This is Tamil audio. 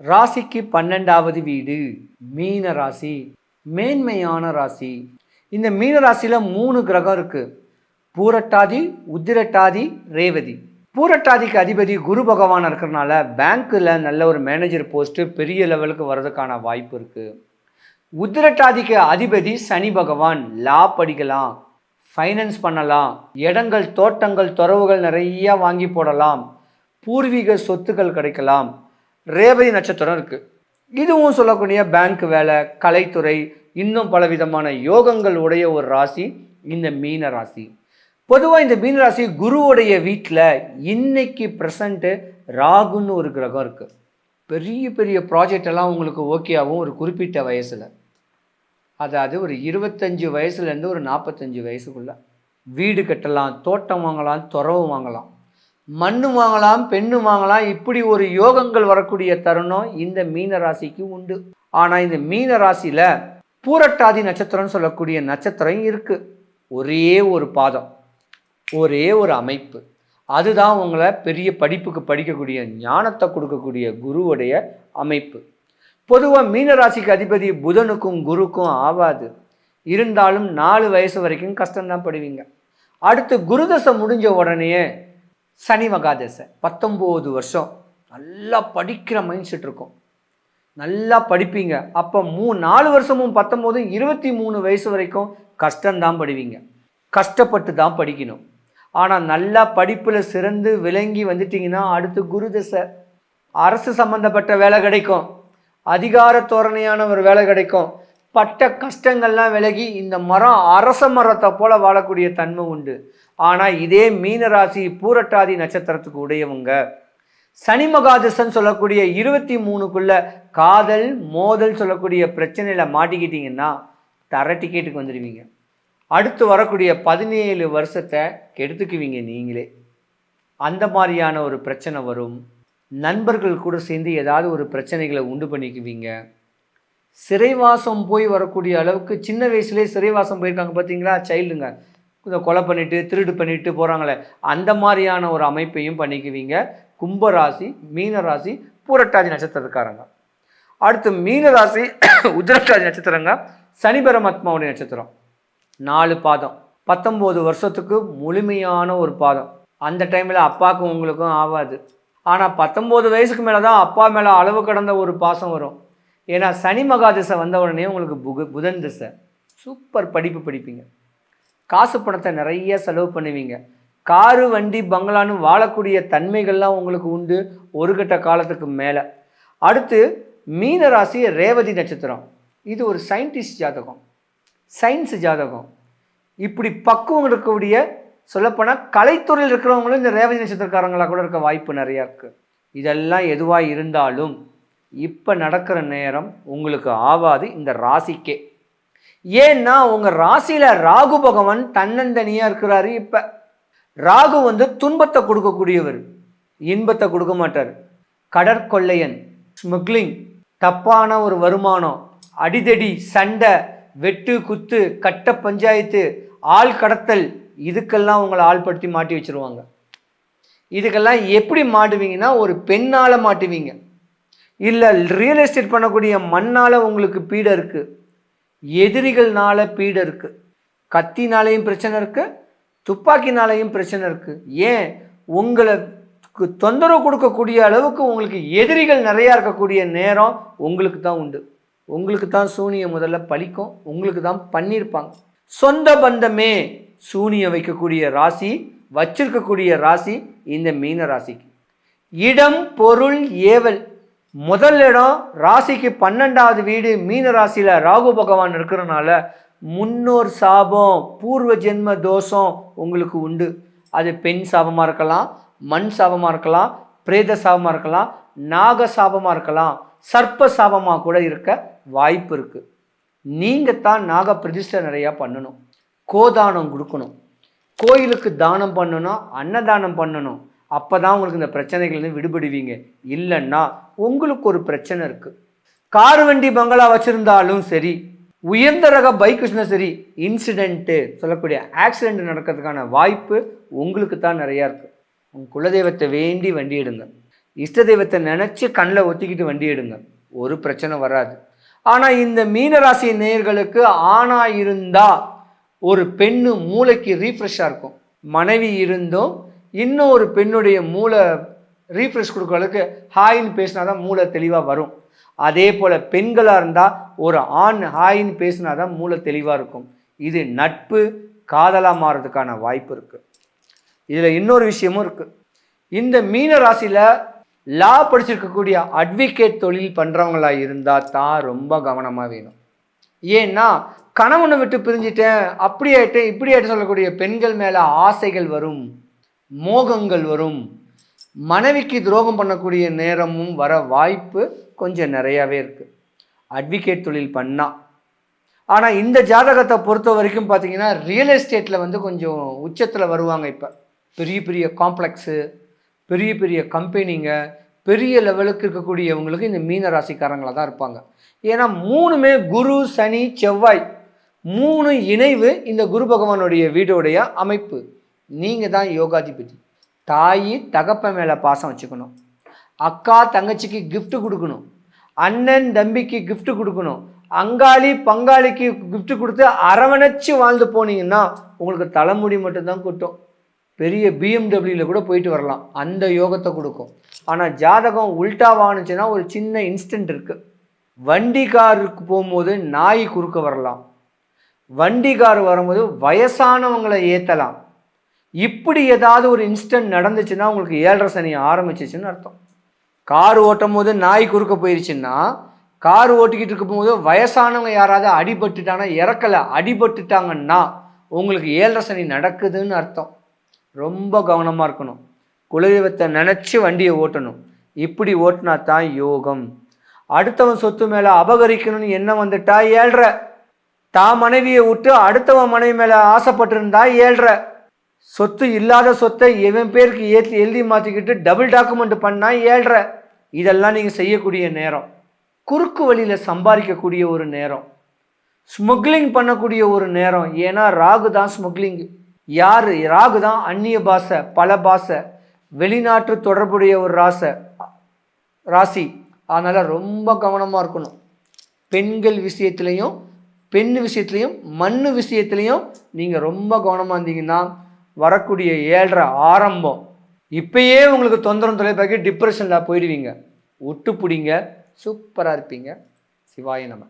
ராசிக்கு பன்னெண்டாவது வீடு மீன ராசி மேன்மையான ராசி. இந்த மீன ராசியில் மூணு கிரகம் இருக்குது பூரட்டாதி உத்திரட்டாதி ரேவதி. பூரட்டாதிக்கு அதிபதி குரு பகவான் இருக்கிறனால பேங்க்கில் நல்ல ஒரு மேனேஜர் போஸ்ட்டு பெரிய லெவலுக்கு வர்றதுக்கான வாய்ப்பு இருக்குது உத்திரட்டாதிக்கு அதிபதி சனி பகவான். லா படிக்கலாம் ஃபைனான்ஸ் பண்ணலாம் இடங்கள் தோட்டங்கள் துறவுகள் நிறைய வாங்கி போடலாம் பூர்வீக சொத்துக்கள் கிடைக்கலாம் ரேவதி நட்சத்திரம் இருக்குது இதுவும் சொல்லக்கூடிய பேங்க் வேலை கலைத்துறை இன்னும் பலவிதமான யோகங்கள் உடைய ஒரு ராசி இந்த மீன ராசி. பொதுவாக இந்த மீன ராசி குருவுடைய வீட்டில் இன்னைக்கு ப்ரெசண்ட்டு ராகுன்னு ஒரு கிரகம் இருக்குது பெரிய பெரிய ப்ராஜெக்ட் எல்லாம் உங்களுக்கு ஓகே ஆகும் ஒரு குறிப்பிட்ட வயசில். அதாவது ஒரு இருபத்தஞ்சு வயசுலேருந்து ஒரு நாற்பத்தஞ்சு வயசுக்குள்ளே வீடு கட்டலாம் தோட்டம் வாங்கலாம் துறவு வாங்கலாம். மண்ணு வாங்கலாம் பெண்ணு வாங்கலாம் இப்படி ஒரு யோகங்கள் வரக்கூடிய தருணம் இந்த மீன ராசிக்கு உண்டு. ஆனால் இந்த மீன ராசியில் பூரட்டாதி நட்சத்திரம்னு சொல்லக்கூடிய நட்சத்திரம் இருக்குது ஒரே ஒரு பாதம் ஒரே ஒரு அமைப்பு. அதுதான் உங்களை பெரிய படிப்புக்கு படிக்கக்கூடிய ஞானத்தை கொடுக்கக்கூடிய குருவுடைய அமைப்பு. பொதுவாக மீனராசிக்கு அதிபதி புதனுக்கும் குருக்கும் ஆவாது. இருந்தாலும் நாலு வயசு வரைக்கும் கஷ்டம்தான் படுவீங்க. அடுத்து குருதசை முடிஞ்ச உடனேயே சனி மகாதசை பத்தொம்போது வருஷம். நல்லா படிக்கிற மைண்ட் செட் இருக்கும். நல்லா படிப்பீங்க. அப்போ மூ நாலு வருஷமும் பத்தொம்போதும் இருபத்தி மூணு வயசு வரைக்கும் கஷ்டம்தான் படிவீங்க. கஷ்டப்பட்டு தான் படிக்கணும். ஆனால் நல்லா படிப்பில் சிறந்து விளங்கி வந்துட்டிங்கன்னா அடுத்து குருதசை அரசு சம்மந்தப்பட்ட வேலை கிடைக்கும். அதிகார தோரணையான ஒரு வேலை கிடைக்கும். பட்ட கஷ்டங்கள்லாம் விலகி இந்த மரம் அரச மரத்தை போல வாழக்கூடிய தன்மை உண்டு. ஆனால் இதே மீனராசி பூரட்டாதி நட்சத்திரத்துக்கு உடையவங்க. சனி மகாதிசன் சொல்லக்கூடிய இருபத்தி மூணுக்குள்ள காதல் மோதல் சொல்லக்கூடிய பிரச்சனையில் மாட்டிக்கிட்டீங்கன்னா தர டிக்கெட்டுக்கு வந்துடுவீங்க. அடுத்து வரக்கூடிய பதினேழு வருஷத்தை கெடுத்துக்குவீங்க நீங்களே. அந்த மாதிரியான ஒரு பிரச்சனை வரும். நண்பர்கள் கூட சேர்ந்து ஏதாவது ஒரு பிரச்சனைகளை உண்டு பண்ணிக்குவீங்க. சிறைவாசம் போய் வரக்கூடிய அளவுக்கு சின்ன வயசுலேயே சிறைவாசம் போயிருக்காங்க பார்த்தீங்களா சைல்டுங்க இந்த கொலை பண்ணிட்டு திருடு பண்ணிட்டு போகிறாங்களே அந்த மாதிரியான ஒரு அமைப்பையும் பண்ணிக்குவீங்க. கும்பராசி மீனராசி பூரட்டாதி நட்சத்திரக்காரங்க அடுத்து மீனராசி உத்திரட்டாதி நட்சத்திரங்க. சனி பரமாத்மாவுடைய நட்சத்திரம். நாலு பாதம். பத்தொம்போது வருஷத்துக்கு முழுமையான ஒரு பாதம். அந்த டைமில் அப்பாவுக்கும் உங்களுக்கும் ஆகாது ஆனால் பத்தொம்போது வயசுக்கு மேலே தான் அப்பா மேலே அளவு கடந்த ஒரு பாசம் வரும். ஏன்னா சனி மகாதிசை வந்த உடனே உங்களுக்கு புகு புதன் திசை. சூப்பர் படிப்பு படிப்பீங்க. காசு பணத்தை நிறைய செலவு பண்ணுவீங்க. காரு வண்டி பங்களான்னு வாழக்கூடிய தன்மைகள்லாம் உங்களுக்கு உண்டு ஒரு கட்ட காலத்துக்கு மேலே. அடுத்து மீன ராசி ரேவதி நட்சத்திரம். இது ஒரு சயின்டிஸ்ட் ஜாதகம். சயின்ஸ் ஜாதகம். இப்படி பக்குவம் இருக்கக்கூடிய சொல்லப்போனால் கலைத்துறையில் இருக்கிறவங்களும் இந்த ரேவதி நட்சத்திரக்காரங்களாக கூட இருக்க வாய்ப்பு நிறையா இருக்குது இதெல்லாம் எதுவாக இருந்தாலும் இப்போ நடக்கிற நேரம் உங்களுக்கு ஆகாது இந்த ராசிக்கே. ஏன்னா உங்கள் ராசியில் ராகு பகவான் தன்னந்தனியாக இருக்கிறாரு இப்போ. ராகு வந்து துன்பத்தை கொடுக்கக்கூடியவர். இன்பத்தை கொடுக்க மாட்டார். கடற்கொள்ளையன் ஸ்மக்லிங் தப்பான ஒரு வருமானம் அடிதடி சண்டை வெட்டு குத்து கட்ட பஞ்சாயத்து ஆள் கடத்தல் இதுக்கெல்லாம் உங்களை ஆள்படுத்தி மாட்டி வச்சிருவாங்க. இதுக்கெல்லாம் எப்படி மாட்டுவீங்கன்னா ஒரு பெண்ணால் மாட்டுவீங்க. இல்லை ரியல் எஸ்டேட் பண்ணக்கூடிய மண்ணால் உங்களுக்கு பீடை இருக்குது எதிரிகள்னால பீடை இருக்குது கத்தினாலேயும் பிரச்சனை இருக்குது துப்பாக்கினாலேயும் பிரச்சனை இருக்குது ஏன்? உங்களுக்கு தொந்தரவு கொடுக்கக்கூடிய அளவுக்கு உங்களுக்கு எதிரிகள் நிறையா இருக்கக்கூடிய நேரம் உங்களுக்கு தான் உண்டு. உங்களுக்கு தான் சூனியம் முதல்ல பழிக்கும். உங்களுக்கு தான் பண்ணியிருப்பாங்க. சொந்த பந்தமே சூனியம் வைக்கக்கூடிய ராசி வச்சிருக்கக்கூடிய ராசி இந்த மீன ராசிக்கு. இடம் பொருள் ஏவல் முதல் இடம் ராசிக்கு பன்னெண்டாவது வீடு மீன ராசியில் ராகு பகவான் இருக்கிறனால முன்னோர் சாபம் பூர்வ ஜென்ம தோஷம் உங்களுக்கு உண்டு. அது பெண் சாபமாக இருக்கலாம் மண் சாபமாக இருக்கலாம் பிரேத சாபமாக இருக்கலாம் நாக சாபமாக இருக்கலாம் சர்ப்ப சாபமாக கூட இருக்க வாய்ப்பு இருக்குது நீங்கள் தான் நாக பிரதிஷ்டை நிறையா பண்ணணும். கோதானம் கொடுக்கணும். கோயிலுக்கு தானம் பண்ணணும் அன்னதானம் பண்ணணும். அப்போ தான் உங்களுக்கு இந்த பிரச்சனைகள்லேருந்து விடுபடுவீங்க. இல்லைன்னா உங்களுக்கு ஒரு பிரச்சனை இருக்குது கார் வண்டி பங்களா வச்சுருந்தாலும் சரி உயர்ந்த ரக பைக் வச்சுருந்தா சரி இன்சிடெண்ட்டு சொல்லக்கூடிய ஆக்சிடெண்ட் நடக்கிறதுக்கான வாய்ப்பு உங்களுக்கு தான் நிறையா இருக்குது உங்கள் குலதெய்வத்தை வேண்டி வண்டி எடுங்க. இஷ்ட தெய்வத்தை நினச்சி கண்ணில் ஒத்திக்கிட்டு வண்டி எடுங்க. ஒரு பிரச்சனை வராது. ஆனால் இந்த மீனராசி நேயர்களுக்கு ஆணாக இருந்தால் ஒரு பெண்ணு மூளைக்கு ரீஃப்ரெஷ்ஷாக இருக்கும். மனைவி இருந்தும் இன்னும் ஒரு பெண்ணுடைய மூளை ரீஃப்ரெஷ் கொடுக்குற அளவுக்கு ஹாய்ன்னு பேசினா தான் மூளை தெளிவாக வரும். அதே போல் பெண்களாக இருந்தால் ஒரு ஆண் ஹாயின்னு பேசினா தான் மூளை தெளிவாக இருக்கும். இது நட்பு காதலாக மாறதுக்கான வாய்ப்பு இருக்குது இதில் இன்னொரு விஷயமும் இருக்குது இந்த மீன ராசியில் லா படிச்சிருக்கக்கூடிய அட்வொகேட் தொழில் பண்ணுறவங்களா இருந்தால் தான் ரொம்ப கவனமாக வேணும். ஏன்னா கணவனை விட்டு பிரிஞ்சிட்டேன் அப்படி ஆகிட்டேன் இப்படி ஆகிட்டு சொல்லக்கூடிய பெண்கள் மேலே ஆசைகள் வரும். மோகங்கள் வரும். மனைவிக்கு துரோகம் பண்ணக்கூடிய நேரமும் வர வாய்ப்பு கொஞ்சம் நிறையாவே இருக்குது அட்வொகேட் தொழில் பண்ணால் ஆனால் இந்த ஜாதகத்தை பொறுத்த வரைக்கும் பார்த்தீங்கன்னா ரியல் எஸ்டேட்டில் வந்து கொஞ்சம் உச்சத்தில் வருவாங்க இப்போ. பெரிய பெரிய காம்ப்ளெக்ஸு பெரிய பெரிய கம்பெனிங்க பெரிய லெவலுக்கு இருக்கக்கூடியவங்களுக்கு இந்த மீன ராசிக்காரங்களாக தான் இருப்பாங்க. ஏன்னா மூணுமே குரு சனி செவ்வாய். மூணு இணைவு இந்த குரு பகவானுடைய வீடோடைய அமைப்பு. நீங்கள் தான் யோகாதிபதி. தாய் தகப்ப மேலே பாசம் வச்சுக்கணும். அக்கா தங்கச்சிக்கு கிஃப்ட் கொடுக்கணும். அண்ணன் தம்பிக்கு கிஃப்ட் கொடுக்கணும். அங்காளி பங்காளிக்கு கிஃப்ட் கொடுத்து அரவணைச்சு வாழ்ந்து போனீங்கன்னா உங்களுக்கு தலைமுடி மட்டும்தான் கொட்டும். பெரிய பிஎம்டபிள்யூவில் கூட போயிட்டு வரலாம். அந்த யோகத்தை கொடுக்கும். ஆனால் ஜாதகம் உல்டா வாணுச்சுன்னா ஒரு சின்ன இன்ஸ்டன்ட் இருக்குது வண்டி காருக்கு போகும்போது நாய் குறுக்க வரலாம். வண்டி கார் வரும்போது வயசானவங்களை ஏற்றலாம் இப்படி ஏதாவது ஒரு இன்ஸ்டன்ட் நடந்துச்சுன்னா உங்களுக்கு ஏழரை சனி ஆரம்பிச்சிச்சுன்னு அர்த்தம். கார் ஓட்டும் போது நாய் குறுக்க போயிருச்சுன்னா கார் ஓட்டிக்கிட்டு இருக்கும்போது வயசானவங்க யாராவது அடிபட்டுட்டாங்கன்னா இறக்கலை அடிபட்டுட்டாங்கன்னா உங்களுக்கு ஏழரை சனி நடக்குதுன்னு அர்த்தம். ரொம்ப கவனமாக இருக்கணும். குலதெய்வத்தை நினச்சி வண்டியை ஓட்டணும். இப்படி ஓட்டினா தான் யோகம். அடுத்தவன் சொத்து மேலே அபகரிக்கணும்னு எண்ணம் வந்துட்டா ஏழ்ற. தான் மனைவியை விட்டு அடுத்தவன் மனைவி மேலே ஆசைப்பட்டிருந்தா ஏழ்ற. சொத்து இல்லாத சொத்தை எவன் பேருக்கு ஏற்றி எழுதி மாற்றிக்கிட்டு டபுள் டாக்குமெண்ட் பண்ணால் ஏழ்ற. இதெல்லாம் நீங்கள் செய்யக்கூடிய நேரம். குறுக்கு வழியில் சம்பாதிக்கக்கூடிய ஒரு நேரம். ஸ்மக்லிங் பண்ணக்கூடிய ஒரு நேரம். ஏன்னா ராகு தான் ஸ்மக்லிங் யார்? ராகு தான் அந்நிய பாஷை பல பாஷை வெளிநாட்டு தொடர்புடைய ஒரு ராசை ராசி. அதனால் ரொம்ப கவனமாக இருக்கணும். பெண்கள் விஷயத்துலையும் பெண் விஷயத்துலையும் மண் விஷயத்துலையும் நீங்கள் ரொம்ப கவனமாக இருந்தீங்கன்னா வரக்கூடிய ஏழரை ஆரம்பம். இப்பயே உங்களுக்கு தொந்தரம் தொலைப்பாக்கி டிப்ரெஷனில் போயிடுவீங்க. ஒட்டு பிடிங்க சூப்பராக இருப்பீங்க. சிவாய நம்ம